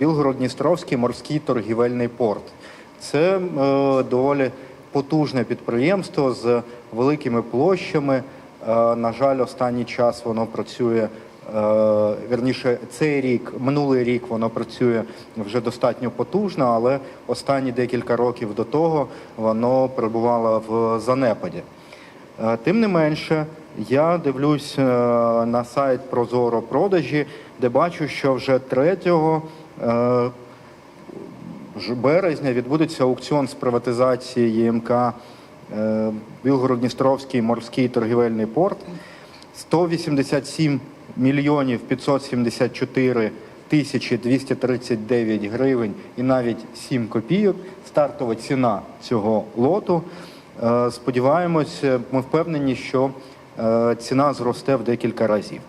Білгород-Дністровський морський торгівельний порт. Це е, доволі потужне підприємство з великими площами. Е, на жаль, останній час воно працює. е, Вірніше, цей рік, минулий рік воно працює вже достатньо потужно, але останні декілька років до того воно перебувало в занепаді. Е, Тим не менше, я дивлюсь е, на сайт Прозоро продажі, де бачу, що вже 3 е, ж- березня відбудеться аукціон з приватизації ЄМК е, Білгород-Дністровський морський торгівельний порт. 187 мільйонів 574 тисячі 239 гривень і навіть 7 копійок. Стартова ціна цього лоту. Е, Сподіваємось, е, ми впевнені, що е, ціна зросте в декілька разів.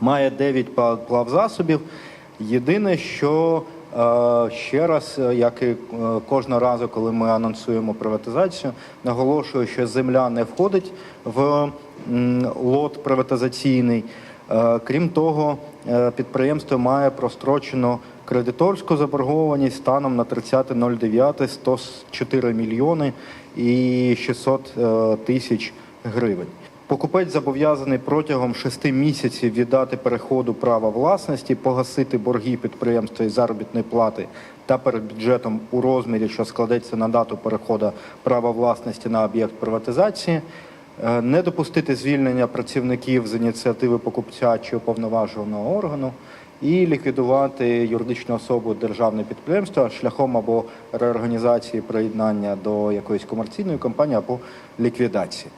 Має 9 пла- плавзасобів. Єдине, що е, ще раз, е, як і е, кожного разу, коли ми анонсуємо приватизацію, наголошую, що земля не входить в лот приватизаційний. Крім того, підприємство має прострочену кредиторську заборгованість станом на 30.09 104 мільйони і 600 е, тисяч гривень. Покупець зобов'язаний протягом шести місяців від дати переходу права власності погасити борги підприємства із заробітної плати та перед бюджетом у розмірі, що складеться на дату переходу права власності на об'єкт приватизації, Е, не допустити звільнення працівників з ініціативи покупця чи уповноваженого органу і ліквідувати юридичну особу державне підприємство шляхом або реорганізації приєднання до якоїсь комерційної компанії або ліквідації.